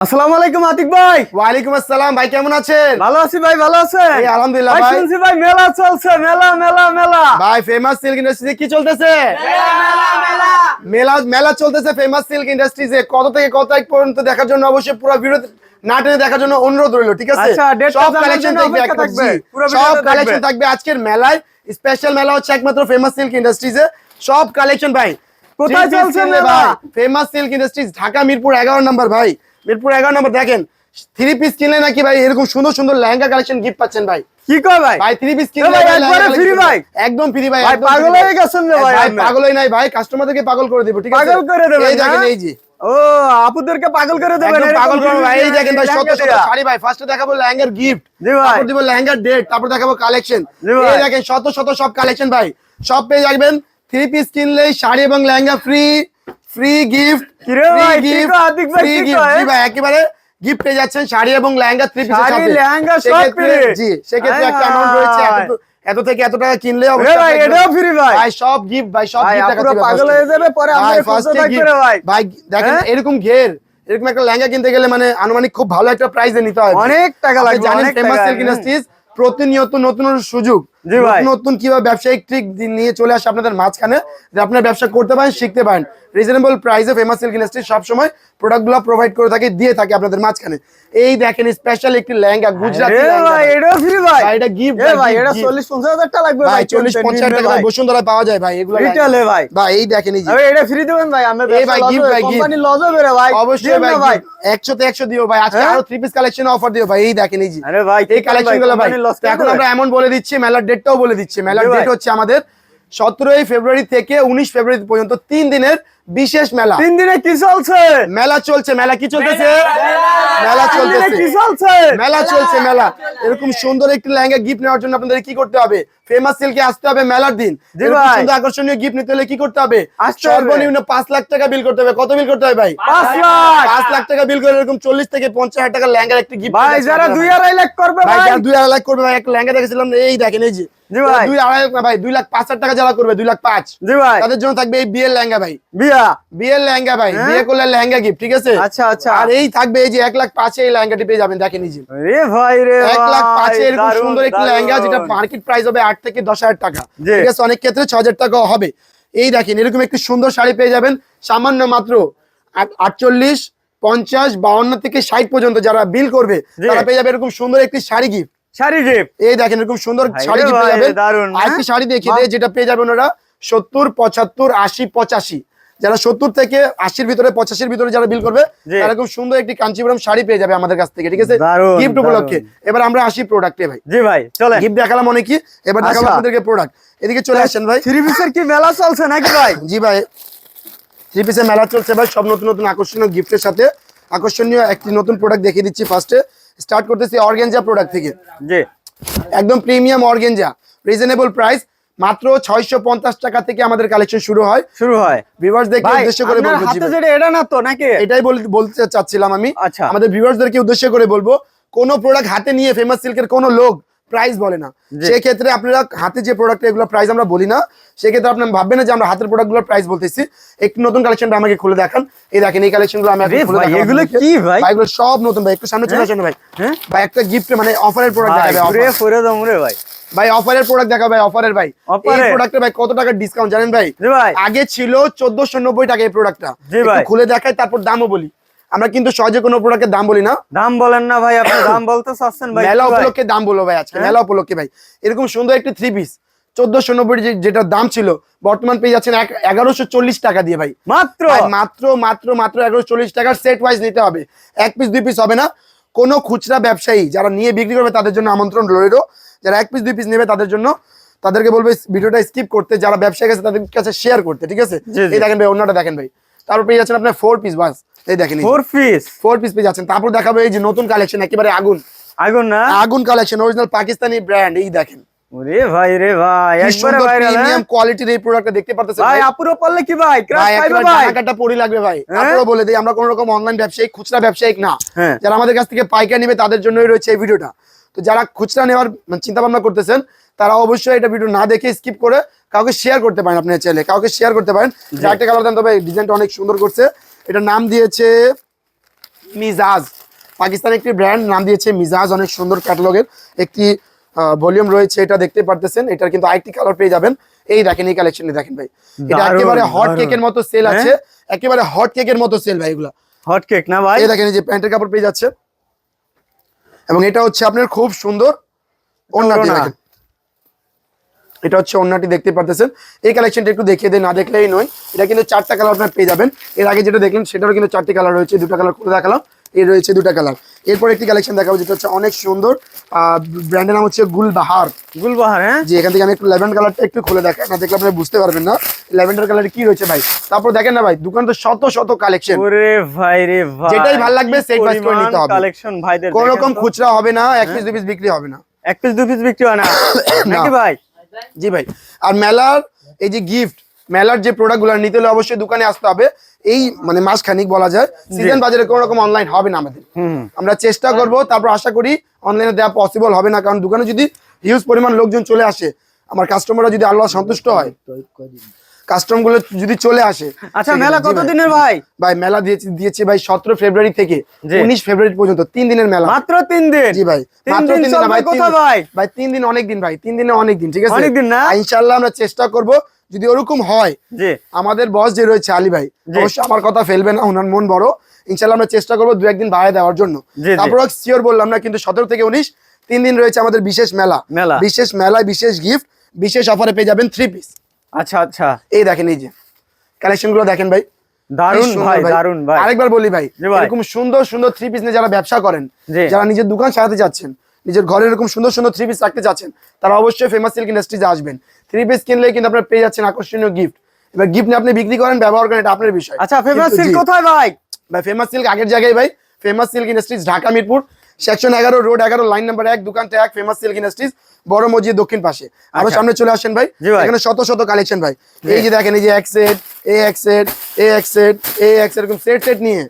আসসালামু আলাইকুম আতিক ভাই। ওয়ালাইকুম আসসালাম ভাই কেমন আছেন? ভালো আছি ভাই ভালো আছেন? এই আলহামদুলিল্লাহ ভাই শুনছি ভাই মেলা চলছে মেলা মেলা মেলা। ভাই ফেমাস সিল্ক ইন্ডাস্ট্রিজে কি চলতেছে? মেলা মেলা চলতেছে ফেমাস সিল্ক ইন্ডাস্ট্রিজে কত থেকে কত তারিখ পর্যন্ত দেখার জন্য অবশ্যই পুরো ভিডিও না টেনে দেখার জন্য অনুরোধ রইল ঠিক আছে? আচ্ছা, সব জানার কালেকশন জন্য থাকবে। সব কালেকশন থাকবে। থাকবে আজকের মেলায়। স্পেশাল মেলা হচ্ছে একমাত্র ফেমাস সিল্ক ইন্ডাস্ট্রিজে সব কালেকশন ভাই। কোথায় চলছে মেলা? Famous silk industries Dhaka Mirpur এগারো নম্বর ভাই। মিরপুর এগারো নম্বর দেখেন থ্রি পিস কিনলে নাকি ভাই এরকম সুন্দর সুন্দর লেহেঙ্গা কালেকশন গিফট পাচ্ছেন ভাই। কি কয় ভাই? ভাই থ্রি পিস কিনলে একবারে collection ভাই। একদম ফ্রি ভাই ভাই, পাগল হয়ে গেছেন রে ভাই। পাগলই নাই ভাই কাস্টমারদেরকে পাগল করে দিব ঠিক আছে? পাগল করে দেবেন এই দেখেন এই জি ও আপুদেরকে পাগল করে দেবেন পাগল করব ভাই। এই দেখেন ভাই শত শত শাড়ি ভাই। ফার্স্টে দেখাবো লেহেঙ্গার গিফট জি ভাই। তারপর দিব লেহেঙ্গার ডেট তারপর দেখাবো কালেকশন। এই দেখেন শত শত সব কালেকশন ভাই। সব পেয়ে যাবেন। থ্রি পিস কিনলেই শাড়ি এবং লেহেঙ্গা ফ্রি ফ্রি গিফট কিরে ফ্রি ভাই একেবারে গিফট পেয়ে যাচ্ছেন শাড়ি এবং লেহেঙ্গা থ্রি পিসের শাড়ি, সাথে। লেহেঙ্গা সব জি সেক্ষেত্রে একটা অ্যামাউন্ট রয়েছে এত- থেকে এত টাকা কিনলে ভাই, এটাও free ভাই। ভাই সব গিফট ভাই সব গিফট আপুরা পাগল হয়ে যাবে, পরে ভাই আমাদের ফার্স্টে খুঁজতে থাকবে গিফট রে ভাই। ভাই দেখেন হ্যাঁ? এরকম ঘের এরকম একটা লেহেঙ্গা কিনতে গেলে মানে আনুমানিক খুব ভালো একটা প্রাইসে নিতে হয়। অনেক টাকা লাগবে, জানেন ফেমাস টাকা, সিল্ক ইন্ডাস্ট্রিজ প্রতিনিয়ত নতুন নতুন সুযোগ নতুন কীভাবে ব্যবসায়িক ট্রিক নিয়ে চলে আসে আপনাদের মাঝখানে যে আপনার ব্যবসা করতে পারেন শিখতে পারেন। রিজনেবল প্রাইসে ফেমাস সিল্ক ইন্ডাস্ট্রি সবসময় প্রোডাক্টগুলো প্রোভাইড করে থাকে দিয়ে থাকে আপনাদের মাঝখানে। এই দেখেন স্পেশাল একটি লেহেঙ্গা গুজরাটি এটা এ ভাই, এটা 40-50 হাজার টাকা লাগবে ভাই ভাই, চল্লিশ কিনতে, পঞ্চাশ নিতে টাকা বসুন্ধরা পাওয়া যায় ভাই এগুলো এ ভাই। ভাই এই দেখেন এই যে। এটা free দিবেন ভাই, আমরা এই ভাই, হবে, ভাই। কোম্পানি লস হবে রে ভাই। অবশ্যই ভাই না ভাই। একশোতে একশো দিও ভাই আজকে হ্যাঁ? আরও থ্রি পিস কালেকশন অফার দিও ভাই এই দেখেন এই যে। আরে ভাই, এই কালেকশনগুলো ভাই এখন আমরা এমন বলে দিচ্ছি মেলার ডেটটাও বলে দিচ্ছি মেলার ডেট হচ্ছে আমাদের সতেরোই ফেব্রুয়ারি থেকে উনিশ ফেব্রুয়ারি পর্যন্ত তিন দিনের বিশেষ মেলা। তিন দিনে কি চলছে? মেলা চলছে মেলা কি চলতেছে? মেলা চলতেছে। কি চলছে? মেলা চলছে মেলা। এরকম সুন্দর একটি লেহেঙ্গা গিফট নেওয়ার জন্য আপনাদের কি করতে হবে? ফেমাস সিল্কে আসতে হবে মেলার দিন। সুন্দর আকর্ষণীয় গিফট নিতে হলে কি করতে হবে? সর্বনিম্ন পাঁচ লাখ টাকা বিল করতে হবে। কত বিল করতে হবে ভাই? পাঁচ লাখ। টাকা বিল করে এরকম চল্লিশ থেকে পঞ্চাশ হাজার টাকা লেহেঙ্গার একটি গিফট ভাই যারা দুই আড়াই লাখ করবে ভাই ভাই। যারা দুই আড়াই লাখ করবে ভাই একটা লেহেঙ্গা দেখেছিলাম এই দেখেন এই যে। জি ভাই। দুই আড়াই লাখ না ভাই দুই লাখ পাঁচ হাজার টাকা যারা করবে দুই লাখ পাঁচ। জি ভাই। তাদের জন্য থাকবে এই বিয়ের লেহেঙ্গা ভাই। বিয়া? বিয়ের লেহেঙ্গা ভাই। হ্যাঁ? বিয়ে করলে লেহেঙ্গা গিফট ঠিক আছে? আচ্ছা আচ্ছা। আর এই থাকবে এই যে এক লাখ পাঁচে এই লেহেঙ্গাটি পেয়ে যাবেন দেখেন এই রে ভাই রে এক লাখ ভাই, পাঁচে এরকম সুন্দর একটি লেহেঙ্গা যেটা মার্কেট প্রাইস হবে আট থেকে দশ হাজার টাকা। জি। ঠিক আছে অনেক ক্ষেত্রে ছ হাজার টাকা হবে। এই দেখেন এরকম একটি সুন্দর শাড়ি পেয়ে যাবেন সামান্য মাত্র আট- আটচল্লিশ পঞ্চাশ বাউন্ন থেকে ষাট পর্যন্ত যারা বিল করবে। তারা পেয়ে যাবে এরকম সুন্দর একটি শাড়ি গিফট শাড়ি গিফট এই দেখেন এরকম সুন্দর শাড়ি হ্যাঁ? শাড়ি দেখিয়ে দেয় যেটা পেয়ে যাবেন ওরা সত্তর পঁচাত্তর আশি পঁচাশি। যারা সত্তর থেকে আশির ভিতরে পঁচাশির ভিতরে যারা বিল করবে তারা খুব সুন্দর একটি কাঞ্চিপুরম শাড়ি পেয়ে যাবে আমাদের কাছ থেকে ঠিক আছে? গিফট উপলক্ষে। এবার আমরা আসি প্রোডাক্টে ভাই। জি ভাই চলে। গিফট দেখালাম অনেক কি এবার দেখাবো আচ্ছা। আপনাদেরকে প্রোডাক্ট এদিকে চলে আসেন ভাই। থ্রি পিসের কি মেলা চলছে নাকি ভাই? জি ভাই। থ্রি পিসের মেলা চলছে ভাই। সব নতুন নতুন আকর্ষণীয় গিফটের সাথে আকর্ষণীয় একটি নতুন প্রোডাক্ট দেখিয়ে দিচ্ছি ফার্স্টে স্টার্ট করতেছি অর্গেনজা প্রোডাক্ট থেকে। জি। একদম প্রিমিয়াম অর্গেনজা রিজনেবল প্রাইস মাত্র ছয়শো পঞ্চাশ টাকা থেকে আমাদের কালেকশন শুরু হয়। শুরু হয়। ভিউয়ার্সদেরকে দেখে উদ্দেশ্য করে বলব হাতে যেটা এটা না তো নাকি? এটাই বল- বলতে চাচ্ছিলাম আমি। আচ্ছা। আমাদের ভিউয়ার্সদেরকে উদ্দেশ্য করে বলব কোন প্রোডাক্ট হাতে নিয়ে ফেমাস সিল্কের কোন লোক প্রাইস বলে না। সেক্ষেত্রে আপনারা হাতে যে প্রোডাক্ট এগুলো প্রাইস আমরা বলি না। সেক্ষেত্রে আপনার ভাববেন না যে আমরা হাতের প্রোডাক্টগুলোর প্রাইস বলতেছি। একটু নতুন কালেকশনটা আমাকে খুলে দেখান। এই দেখেন এই কালেকশনগুলো আমি ভাই, এগুলো কি ভাই? এগুলো সব নতুন ভাই একটু সামনে চলে হ্যাঁ? আসেন ভাই। হ্যাঁ? ভাই একটা গিফট মানে অফারের প্রোডাক্ট ভাই দেখাবে ভাই। ভাই অফারের প্রোডাক্ট দেখা ভাই অফারের ভাই। এই ভাই কত টাকার ডিসকাউন্ট জানেন ভাই? আগে ছিল চোদ্দশো নব্বই টাকা এই প্রোডাক্টটা ভাই। খুলে দেখাই তারপর দামও বলি। আমরা কিন্তু সহজে কোনো প্রোডাক্টের দাম বলি না। দাম বলেন না ভাই আপনি দাম বলতে চাচ্ছেন ভাই মেলা উপলক্ষে দাম বলো ভাই আজকে হ্যাঁ? মেলা উপলক্ষে ভাই। এরকম সুন্দর একটি থ্রি পিস চোদ্দশো নব্বই যেটা দাম ছিল বর্তমান পেয়ে যাচ্ছেন এগারোশো চল্লিশ টাকা দিয়ে ভাই। মাত্র? মাত্র মাত্র মাত্র এগারোশো চল্লিশ টাকার সেট ওয়াইজ নিতে হবে। এক পিস দুই পিস হবে না। কোনো খুচরা ব্যবসায়ী যারা নিয়ে বিক্রি করবে তাদের জন্য আমন্ত্রণ রইল। যারা এক পিস দুই পিস নেবে তাদের জন্য তাদেরকে বলবে ভিডিওটা স্কিপ করতে যারা ব্যবসায়ী গেছে তাদের কাছে শেয়ার করতে ঠিক আছে। এই দেখেন ভাই অন্যটা দেখেন ভাই। তারপর পেয়ে যাচ্ছেন আপনার ফোর পিস বাস এই দেখেন ফোর পিস ফোর পিস পেয়ে যাচ্ছেন। তারপর দেখাবো এই যে নতুন কালেকশন একেবারে আগুন। আগুন না? আগুন কালেকশন অরিজিনাল পাকিস্তানি ব্র্যান্ড এই দেখেন। ওরে ভাই রে ভাই একবারে ভাইরাল প্রিমিয়াম কোয়ালিটির এই প্রোডাক্টটা দেখতে পারতেছেন ভাই ভাই। আপুরো পারলে কি ভাই? ক্রাশ পাইবে ভাই? টাকাটা পড়ি লাগবে ভাই? বলে দিই আমরা কোনো রকম অনলাইন ব্যবসায়ী খুচরা ব্যবসায়িক না। হ্যাঁ। যারা আমাদের কাছ থেকে পাইকারি নেবে তাদের জন্যই রয়েছে এই ভিডিওটা। তো যারা খুচরা নেওয়ার চিন্তা ভাবনা করতেছেন তারা অবশ্যই এটা ভিডিও না দেখে স্কিপ করে কাউকে শেয়ার করতে পারেন আপনি চাইলে কাউকে শেয়ার করতে পারেন। যার একটা কালার দেন তবে ডিজাইনটা অনেক সুন্দর করছে। এটা নাম দিয়েছে মিজাজ। পাকিস্তানের একটি ব্র্যান্ড নাম দিয়েছে মিজাজ অনেক সুন্দর ক্যাটালগের একটি ভলিউম রয়েছে এটা দেখতে পারতেছেন। এটার কিন্তু আরেকটি কালার পেয়ে যাবেন। এই দেখেন এই কালেকশনটি দেখেন ভাই। এটা একেবারে হট। কেকের মতো সেল হ্যাঁ? আছে। একেবারে হট কেকের মতো সেল ভাই এগুলা। হট কেক না ভাই? এই দেখেন এই যে প্যান্টের কাপড় পেয়ে যাচ্ছে। এবং এটা হচ্ছে আপনার খুব সুন্দর ওড়নাটি দেখেন। এটা হচ্ছে অন্যটি দেখতে পারতেছেন। এই কালেকশনটা একটু দেখিয়ে দেয় না দেখলেই নয়। এটা কিন্তু চারটা কালার আপনার পেয়ে যাবেন। এর আগে যেটা দেখলেন সেটারও কিন্তু চারটি কালার রয়েছে। দুটো কালার খুলে দেখালাম। এই রয়েছে দুটো কালার এরপর একটি কালেকশন দেখাবো যেটা হচ্ছে অনেক সুন্দর। ব্র্যান্ডের নাম হচ্ছে গুলবাহার। গুলবাহার হ্যাঁ? যে এখান থেকে আমি একটু ল্যাভেন্ডার কালারটা একটু খুলে দেখাই। না দেখলে আপনি বুঝতে পারবেন না। ল্যাভেন্ডার কালার কি রয়েছে ভাই? তারপর দেখেন না ভাই দোকান তো শত শত কালেকশন ওরে ভাই রে ভাই। যেটাই ভালো লাগবে set wise করে নিতে হবে। কালেকশন ভাইদের কোন রকম খুচরা হবে না এক পিস দু পিস বিক্রি হবে না। এক পিস দু পিস বিক্রি হয় না। নাকি ভাই? জি ভাই। আর মেলার এই যে গিফট মেলার যে প্রোডাক্টগুলো নিতে হলে অবশ্যই দোকানে আসতে হবে। এই মানে মাস খানিক বলা যায়। সিজন বাজারে কোনো রকম অনলাইন হবে না আমাদের। আমরা চেষ্টা করব তারপর আশা করি অনলাইনে দেওয়া পসিবল হবে না। কারণ দোকানে যদি হিউজ পরিমাণ লোকজন চলে আসে আমার কাস্টমাররা যদি আল্লাহ সন্তুষ্ট হয় কাস্টমারগুলো যদি চলে আসে আচ্ছা মেলা জি কত ভাই। দিনের ভাই ভাই মেলা দিয়েছি দিয়েছি ভাই সতেরো ফেব্রুয়ারি থেকে উনিশ ফেব্রুয়ারি পর্যন্ত তিন দিনের মেলা মাত্র তিন দিন জি ভাই মাত্র তিন দিন ভাই। ভাই ভাই তিন দিন অনেক দিন ভাই তিন দিনে অনেক দিন ঠিক আছে অনেক দিন না? ইনশাল্লাহ আমরা চেষ্টা করব যদি ওরকম হয় আমাদের বস যে রয়েছে আলী ভাই জি। অবশ্যই আমার কথা ফেলবে না ওনার মন বড় ইনশাল্লাহ আমরা চেষ্টা করব দু একদিন বাড়ায় দেওয়ার জন্য। তারপর সিওর বললাম না কিন্তু সতেরো থেকে উনিশ তিন দিন রয়েছে আমাদের বিশেষ মেলা মেলা। বিশেষ মেলায় বিশেষ গিফট বিশেষ অফারে পেয়ে যাবেন থ্রি পিস আচ্ছা আচ্ছা। এই দেখেন এই যে। কালেকশনগুলো দেখেন ভাই। দারুণ ভাই দারুণ ভাই। আরেকবার বলি ভাই এরকম সুন্দর সুন্দর থ্রি পিস নিয়ে যারা ব্যবসা করেন যারা নিজের দোকান সাজাতে যাচ্ছেন নিজের ঘরে এরকম সুন্দর সুন্দর থ্রি পিস রাখতে চাচ্ছেন তারা অবশ্যই ফেমাস সিল্ক ইন্ডাস্ট্রিজে আসবেন। থ্রি পিস কিনলে কিন্তু আপনার পেয়ে যাচ্ছেন আকর্ষণীয় গিফট এবার গিফট নিয়ে আপনি বিক্রি করেন ব্যবহার করেন এটা আপনার বিষয়। আচ্ছা ফেমাস সিল্ক কোথায় ভাই? ভাই ফেমাস সিল্ক আগের জায়গায় ভাই famous silk industries Dhaka Mirpur section এগারো রোড এগারো লাইন নাম্বার এক দোকানটা এক ফেমাস সিল্ক ইন্ডাস্ট্রিজ বড় মসজিদ দক্ষিণ পাশে। আরও আচ্ছা। সামনে চলে আসেন ভাই। এখানে শত শত কালেকশন ভাই। এই যে দেখেন এই যে এক সেট এ এক সেট এ এক সেট এ এক সেট এরকম সেট সেট নিয়ে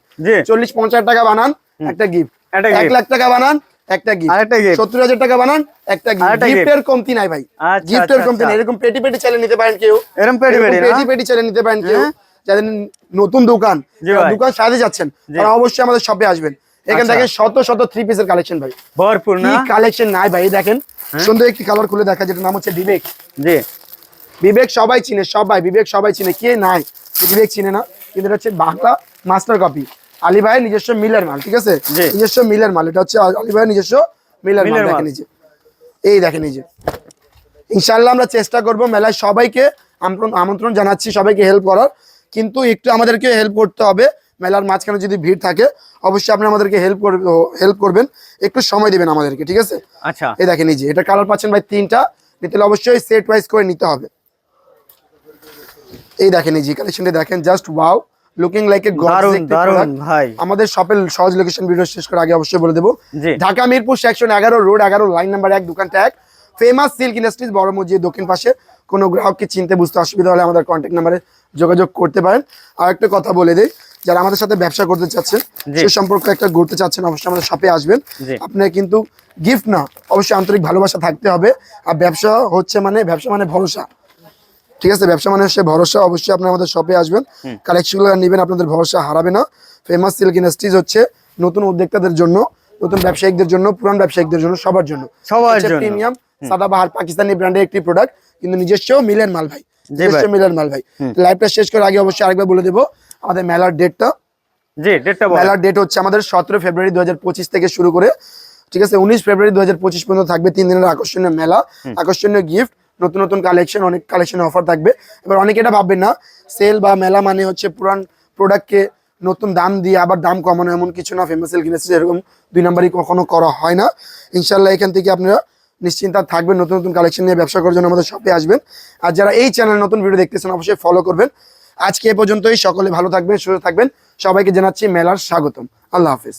চল্লিশ পঞ্চাশ টাকা বানান একটা গিফট এক। লাখ টাকা বানান একটা গিফট আরেকটা। সত্তর হাজার টাকা বানান একটা গিফট গিফটের কমতি নাই ভাই। আচ্ছা, গিফটের আচ্ছা, কমতি নাই। আচ্ছা। এরকম পেটি পেটি চালিয়ে নিতে পারেন কেউ। পেটি এরকম পেটি না? পেটি পেটি চালিয়ে নিতে পারেন কেউ। হ্যাঁ। যাদের নতুন দোকান। দোকান সাজাতে যাচ্ছেন তারা অবশ্যই আমাদের শপে আসবেন। এখান আচ্ছা। থেকে শত শত থ্রি পিসের কালেকশন ভাই। ভরপুর না? হ্যাঁ? কালেকশন নাই ভাই দেখেন। সুন্দর একটি কালার খুলে দেখা যেটা নাম হচ্ছে বিবেক। জি। বিবেক সবাই চিনে সবাই বিবেক সবাই চিনে কে নাই? বিবেক চিনে না কিন্তু এটা হচ্ছে বাংলা মাস্টার কপি আলী ভাইয়ের নিজস্ব মিলের মাল ঠিক আছে। নিজস্ব মিলের মাল এটা হচ্ছে আলী ভাইয়ের নিজস্ব মিলের মাল দেখেন এই যে। এই দেখেন এই যে। ইনশাল্লাহ আমরা চেষ্টা করব মেলায় সবাইকে আমন্ত্রণ জানাচ্ছি সবাইকে হেল্প করার। কিন্তু একটু আমাদেরকে হেল্প করতে হবে। মেলার মাঝখানে যদি ভিড় থাকে অবশ্যই আপনি আমাদেরকে হেল্প করবে হেল্প করবেন। একটু সময় দিবেন আমাদেরকে ঠিক আছে? আচ্ছা। এই দেখেন এই যে এটা কালার পাচ্ছেন ভাই তিনটা। নিতে হলে অবশ্যই সেট ওয়াইজ করে নিতে হবে। এই দেখেন এই যে কালেকশনটা দেখেন just wow looking like a দারুণ দারুণ ভাই। আমাদের শপের সহজ লোকেশন ভিডিও শেষ করে আগে অবশ্যই বলে দেবো। ঢাকা মিরপুর সেকশন এগারো রোড এগারো লাইন নাম্বার এক দোকানটা এক। ফেমাস সিল্ক ইন্ডাস্ট্রিজ বড় মসজিদ দক্ষিণ পাশে। কোনো গ্রাহককে চিনতে বুঝতে অসুবিধা হলে আমাদের কন্ট্যাক্ট নাম্বারে যোগাযোগ করতে পারেন। আর একটা কথা বলে দেই যারা আমাদের সাথে ব্যবসা করতে চাচ্ছেন সে সম্পর্কে একটা ঘুরতে চাচ্ছেন অবশ্যই আমাদের শপে আসবেন। আপনার কিন্তু গিফট না অবশ্যই আন্তরিক ভালোবাসা থাকতে হবে। আর ব্যবসা হচ্ছে মানে ব্যবসা মানে ভরসা। ঠিক আছে? ব্যবসা মানে হচ্ছে ভরসা অবশ্যই আপনি আমাদের শপে আসবেন। কালেকশনগুলো নেবেন আপনাদের ভরসা হারাবে না। ফেমাস সিল্ক ইন্ডাস্ট্রিজ হচ্ছে নতুন উদ্যোক্তাদের জন্য নতুন ব্যবসায়িকদের জন্য পুরান ব্যবসায়িকদের জন্য সবার জন্য। সবার জন্য। প্রিমিয়াম সাদাবাহার পাকিস্তানি ব্র্যান্ডের একটি প্রোডাক্ট কিন্তু নিজস্ব মিলেন মাল ভাই। নিজস্ব ভাই। মিলের মাল ভাই। লাইভটা শেষ করে আগে অবশ্যই আরেকবার বলে দেবো আমাদের মেলার ডেটটা জি ডেটটা মেলার ডেট হচ্ছে আমাদের সতেরো ফেব্রুয়ারি দুহাজার পঁচিশ থেকে শুরু করে ঠিক আছে উনিশ ফেব্রুয়ারি দুহাজার পঁচিশ পর্যন্ত থাকবে তিন দিনের আকর্ষণীয় মেলা আকর্ষণীয় গিফট নতুন নতুন কালেকশন অনেক কালেকশন অফার থাকবে। এবার অনেকে এটা ভাববেন না সেল বা মেলা মানে হচ্ছে পুরান প্রোডাক্টকে নতুন দাম দিয়ে আবার দাম কমানো এমন কিছু না ফেমাস সেল কিনেছে এরকম দুই নাম্বারই কখনো করা হয় না। ইনশাল্লাহ এখান থেকে আপনারা নিশ্চিন্তা থাকবেন নতুন নতুন কালেকশন নিয়ে ব্যবসা করার জন্য আমাদের শপে আসবেন। আর যারা এই চ্যানেল নতুন ভিডিও দেখতেছেন অবশ্যই ফলো করবেন। আজকে এ পর্যন্তই। সকলে ভালো থাকবেন সুস্থ থাকবেন। সবাইকে জানাচ্ছি মেলার স্বাগতম। আল্লাহ হাফিজ।